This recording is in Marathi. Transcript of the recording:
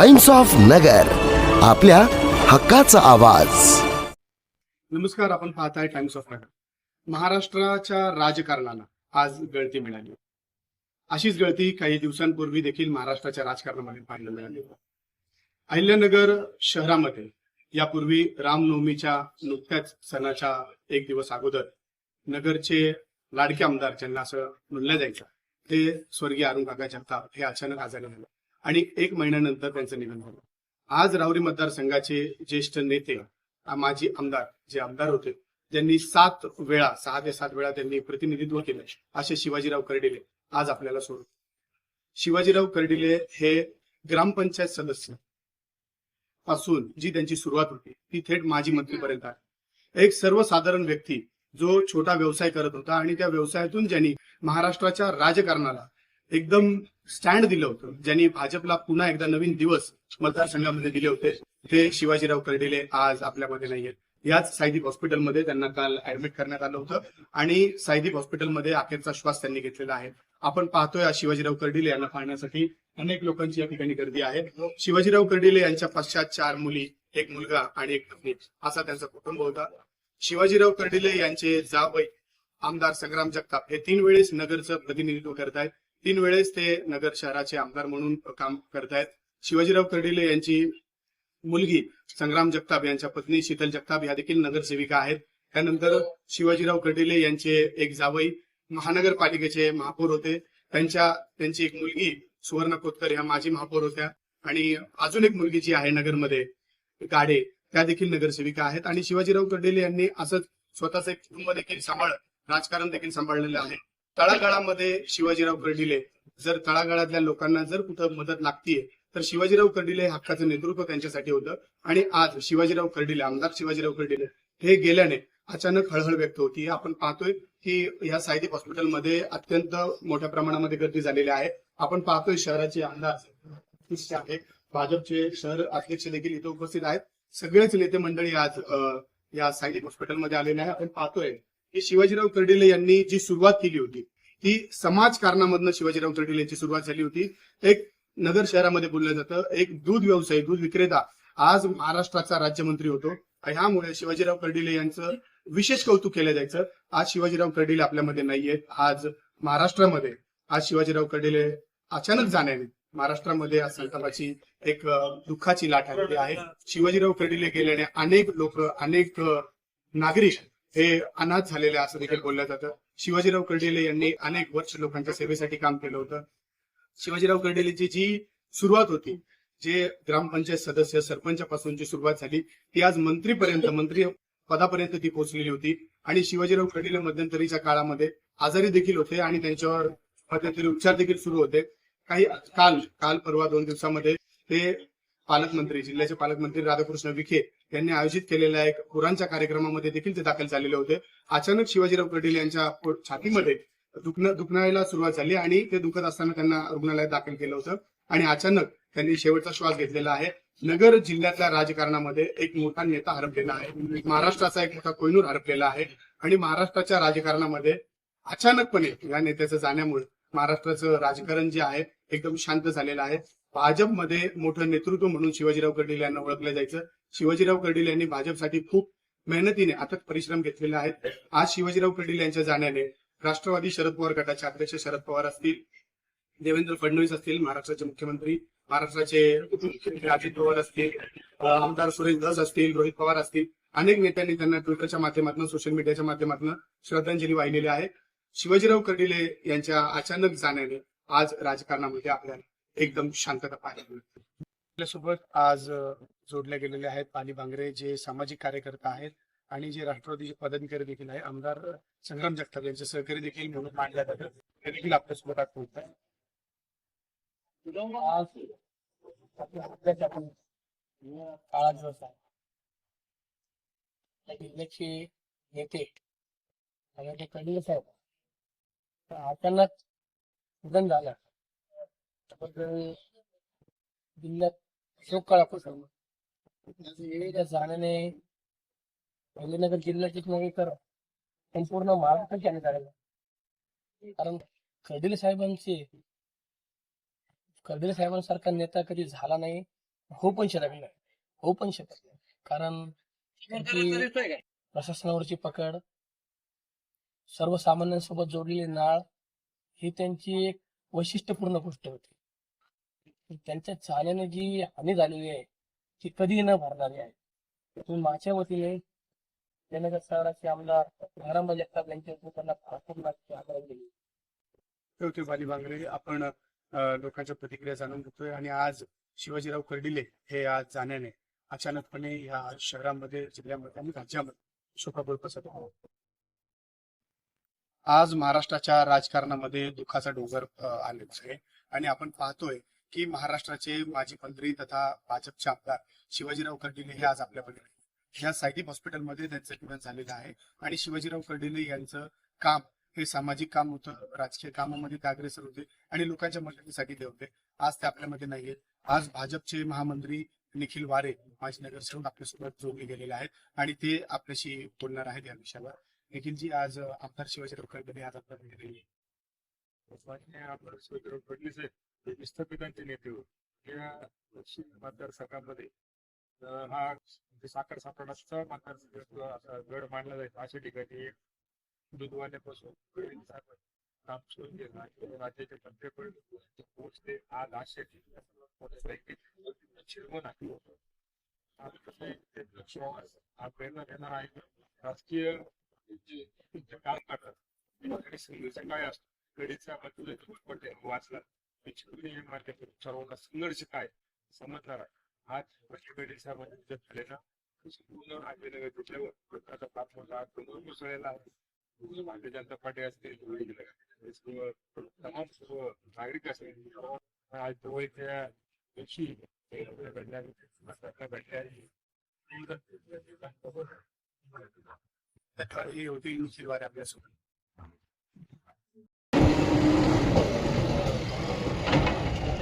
टाइम्स ऑफ नगर आपल्या हक्काचा आवाज. नमस्कार आपण पाहत आहे टाइम्स ऑफ नगर. महाराष्ट्राच्या राजकारणाला आज गळती मिळाली. अशीच गळती काही दिवसांपूर्वी देखील महाराष्ट्राच्या राजकारणामध्ये पाहायला मिळाली. अहिल्यानगर शहरामध्ये यापूर्वी रामनवमीच्या नुकत्याच सणाच्या एक दिवस अगोदर नगरचे लाडके आमदार ज्यांना असं म्हणलं जायचं ते स्वर्गीय अरुण काका जगताप हे अचानक आजारी झाले. आणि एक महिन्यानंतर त्यांचं निधन झालं. आज रावरी मतदारसंघाचे ज्येष्ठ नेते माजी आमदार जे आमदार होते ज्यांनी सात वेळा सहा ते सात वेळा त्यांनी प्रतिनिधित्व केलं असे शिवाजीराव कर्डिले आज आपल्याला सोडून. शिवाजीराव कर्डिले हे ग्रामपंचायत सदस्यपासून जी त्यांची सुरुवात होती ती थेट माजी मंत्रीपर्यंत आहे. एक सर्वसाधारण व्यक्ती जो छोटा व्यवसाय करत होता आणि त्या व्यवसायातून ज्यांनी महाराष्ट्राच्या राजकारणाला एकदम स्टँड दिलं होतं. ज्यांनी भाजपला पुन्हा एकदा नवीन दिवस मतदारसंघामध्ये दिले होते ते शिवाजीराव कर्डिले आज आपल्यामध्ये नाहीयेत. याच सायदीप हॉस्पिटलमध्ये त्यांना काल ऍडमिट करण्यात आलं होतं आणि सायदीप हॉस्पिटलमध्ये अखेरचा श्वास त्यांनी घेतलेला आहे. आपण पाहतोय आज शिवाजीराव कर्डिले यांना पाहण्यासाठी अनेक लोकांची या ठिकाणी गर्दी आहे. शिवाजीराव कर्डिले यांच्या पश्चात चार मुली एक मुलगा आणि एक पत्नी असा त्यांचा कुटुंब होता. शिवाजीराव कर्डिले यांचे जावई आमदार संग्राम जगताप हे तीन वेळेस नगरचं प्रतिनिधित्व करतायत. तीन वेळेस ते नगर शहराचे आमदार म्हणून काम करतायत. शिवाजीराव कर्डिले यांची मुलगी संग्राम जगताप यांच्या पत्नी शीतल जगताप या देखील नगरसेविका आहेत. त्यानंतर शिवाजीराव कर्डिले यांचे एक जावई महानगरपालिकेचे महापौर होते. त्यांच्या त्यांची एक मुलगी सुवर्ण कोतकर ह्या माजी महापौर होत्या. आणि अजून एक मुलगी जी आहे नगरमध्ये गाडे त्या देखील नगरसेविका आहेत. आणि शिवाजीराव कर्डिले यांनी असंच स्वतःच एक कुटुंब देखील सांभाळ राजकारण देखील सांभाळलेलं आहे. तळागाळामध्ये शिवाजीराव कर्डिले जर तळागाळातल्या लोकांना जर कुठं मदत लागतीये तर शिवाजीराव कर्डिले हक्काचं नेतृत्व त्यांच्यासाठी होतं. आणि आज शिवाजीराव कर्डिले आमदार शिवाजीराव कर्डिले हे गेल्याने अचानक हळहळ व्यक्त होती. आपण पाहतोय की या सायदीप हॉस्पिटलमध्ये अत्यंत मोठ्या प्रमाणामध्ये गर्दी झालेली आहे. आपण पाहतोय शहराचे आमदार आहे. भाजपचे शहर अध्यक्ष देखील इथे उपस्थित आहेत. सगळेच नेते मंडळी आज या सायदीप हॉस्पिटलमध्ये आलेले आहे आपण पाहतोय की शिवाजीराव कर्डिले यांनी जी सुरुवात केली होती ती समाज कारणामधनं शिवाजीराव कर्डिले यांची सुरुवात झाली होती. एक नगर शहरामध्ये बोललं जातं एक दूध व्यवसायी दूध विक्रेता आज महाराष्ट्राचा राज्यमंत्री होतो. ह्यामुळे शिवाजीराव कर्डिले यांचं विशेष कौतुक केलं जायचं. आज शिवाजीराव कर्डिले आपल्यामध्ये नाहीयेत आज महाराष्ट्रामध्ये आज शिवाजीराव कर्डिले अचानक जाण्याने महाराष्ट्रामध्ये आज संतापाची एक दुःखाची लाट आलेली आहे. शिवाजीराव कर्डिले गेल्याने अनेक लोक अनेक नागरिक हे अनाथ झालेले असं देखील बोललं जातं. शिवाजीराव कर्डिले यांनी अनेक वर्ष लोकांच्या सेवेसाठी काम केलं होतं. शिवाजीराव कर्डिलेची जी सुरुवात होती जे ग्रामपंचायत सदस्य सरपंचापासून जी सुरुवात झाली ती आज मंत्रीपर्यंत मंत्री पदापर्यंत ती पोहोचलेली होती. आणि शिवाजीराव कर्डिले मध्यंतरीच्या काळामध्ये आजारी देखील होते आणि त्यांच्यावर मध्यंतरी उपचार देखील सुरू होते. काही काल काल परवा दोन दिवसामध्ये ते पालकमंत्री जिल्ह्याचे पालकमंत्री राधाकृष्ण विखे यांनी आयोजित केलेल्या एक पुरांच्या कार्यक्रमामध्ये देखील ते दाखल झालेले होते. अचानक शिवाजीराव कर्डिले यांच्या छातीमध्ये दुखणं दुखण्याला सुरुवात झाली आणि ते दुखत असताना त्यांना रुग्णालयात दाखल केलं होतं आणि अचानक त्यांनी शेवटचा श्वास घेतलेला आहे. नगर जिल्ह्यातल्या राजकारणामध्ये एक मोठा नेता हरपलेला आहे. महाराष्ट्राचा एक मोठा कोयनूर हरपलेला आहे आणि महाराष्ट्राच्या राजकारणामध्ये अचानकपणे या नेत्याचं जाण्यामुळे महाराष्ट्राचं राजकारण जे आहे एकदम शांत झालेलं आहे. भाजपमध्ये मोठं नेतृत्व म्हणून शिवाजीराव कटील यांना ओळखलं जायचं. शिवाजीराव कर्डील यांनी भाजपसाठी खूप मेहनतीने अथक परिश्रम घेतलेले आहेत. आज शिवाजीराव कर्डिले यांच्या जाण्याने राष्ट्रवादी शरद पवार गटाचे अध्यक्ष शरद पवार असतील देवेंद्र फडणवीस असतील महाराष्ट्राचे मुख्यमंत्री महाराष्ट्राचे उपमुख्यमंत्री अजित पवार असतील आमदार सुरेश धस असतील रोहित पवार असतील अनेक नेत्यांनी त्यांना ट्विटरच्या माध्यमातून सोशल मीडियाच्या माध्यमातून श्रद्धांजली वाहिलेली आहे. शिवाजीराव कर्डिले यांच्या अचानक जाण्याने आज राजकारणामध्ये आपल्याला एकदम शांतता पाहायला मिळते. आपल्यासोबत आज अ, जोडले गेलेले आहेत पाली भांगरे जे सामाजिक कार्यकर्ता आहेत आणि जे राष्ट्रवादीचे पदाधिकारी देखील आहे आमदार संग्राम जगताप यांचे सहकारी देखील म्हणून मांडल्या जातात. ते देखील आपल्यासोबत आज बोलत आहेत आपण काळा दिवस आहे जिल्ह्याचे नेते आणि साहेब अचानक निधन झालं. जिल्ह्यात शोक काळ आपण सर्व. त्या जाण्याने अहिल्यानगर जिल्ह्याचीच नव्हे तर संपूर्ण महाराष्ट्राची हानी झालेली कारण कर्डिले साहेबांचे कर्दिले साहेबांसारखा नेता कधी झाला नाही होऊ पण शकत नाही. होऊ पण शकत नाही. कारण प्रशासनावरची पकड सर्वसामान्यांसोबत जोडलेली नाळ ही त्यांची एक वैशिष्ट्यपूर्ण गोष्ट होती. त्यांच्या चाल्याने जी हानी झालेली आहे ती कधी न भरणारी आहे. तुम्ही माझ्या वतीने जनगत शहराचे आमदार घरामध्ये जगताप यांच्या त्यांना भरपूर आदरांजली ठेवते भाली बांगरे आपण लोकांच्या प्रतिक्रिया जाणून घेतोय आणि आज शिवाजीराव कर्डिले हे आज जाण्याने अचानकपणे या शहरामध्ये जिल्ह्यामध्ये आणि राज्यामध्ये शोकाकुळ पसरत आज महाराष्ट्राच्या राजकारणामध्ये दुःखाचा डोंगर अ, आलेला आहे. आणि आपण पाहतोय की महाराष्ट्राचे माजी मंत्री तथा भाजपचे आमदार शिवाजीराव कर्डिले हे आज आपल्याकडे या ह्या सायटिक हॉस्पिटलमध्ये त्यांचं निधन झालेलं आहे. आणि शिवाजीराव कर्डिले यांचं काम हे सामाजिक काम होतं राजकीय कामामध्ये ते अग्रेसर होते आणि लोकांच्या मदतीसाठी ते होते. आज ते आपल्यामध्ये नाहीये आज भाजपचे महामंत्री निखिल वारे माजी नगरसेवक आपल्यासोबत जोडले गेलेले आहेत आणि ते आपल्याशी बोलणार आहेत या विषयावर. निखिलजी आज आमदार शिवाजीराव कर्डिले आज आपल्याकडे नाहीये. विस्थापितांचे नेते या दक्षिण मतदारसंघामध्ये हा म्हणजे साखर सापडाचा मतदार गड मानला जाईल अशा ठिकाणी एक दुधवाल्यापासून काम सुरू केलं राज्याचे पोचते पोहोचले आज अशा ठिकाणी शिरवण आहे. कसं ते प्रेरणा देणार आहे. राजकीय काम करतात काय असतो. कडीचा वाचला. संघर्ष काय? समजणार. आहे आज प्रत्येक साहेबांनी झालेला पूर्ण आलेलं तिथल्यावर प्रकारचा पाठवला कोसळलेला आहे भारतीय जनता पार्टी असतील तमाम सर्व नागरिक असतील आज जवळच्या दिवशी भेटल्या घटना घडल्या आपल्यासोबत.